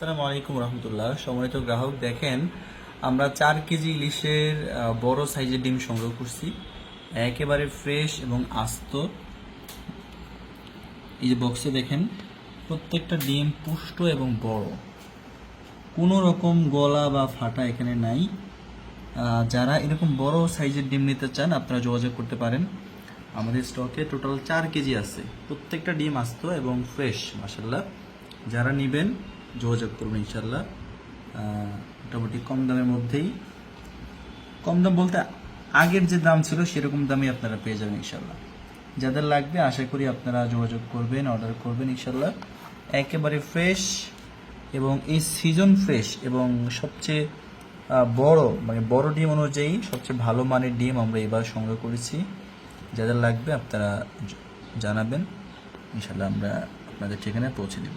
আসসালামু আলাইকুম রহমতুল্লাহ। সম্মানিত গ্রাহক, দেখেন, আমরা চার কেজি ইলিশের বড় সাইজের ডিম সংগ্রহ করছি। একেবারে ফ্রেশ এবং আস্ত। এই যে বক্সে দেখেন, প্রত্যেকটা ডিম পুষ্ট এবং বড়। কোনো রকম গলা বা ফাটা এখানে নাই। যারা এরকম বড় সাইজের ডিম নিতে চান, আপনারা যোগাযোগ করতে পারেন। আমাদের স্টকে টোটাল চার কেজি আছে। প্রত্যেকটা ডিম আস্ত এবং ফ্রেশ মাসাল্লাহ যারা নেবেন যোগাযোগ করবেন ইনশাল্লাহ মোটামুটি কম দামের মধ্যেই। কম দাম বলতে আগের যে দাম ছিল সেরকম দামই আপনারা পেয়ে যাবেন ইনশাল্লাহ যাদের লাগবে আশা করি আপনারা যোগাযোগ করবেন, অর্ডার করবেন ইনশাল্লাহ একেবারে ফ্রেশ এবং এই সিজন ফ্রেশ এবং সবচেয়ে বড় মানে বড় ডিম অনুযায়ী সবচেয়ে ভালো মানের ডিম আমরা এবার সংগ্রহ করেছি। যাদের লাগবে আপনারা জানাবেন। ইনশাল্লাহ আমরা আপনাদের ঠিকানায় পৌঁছে দেব।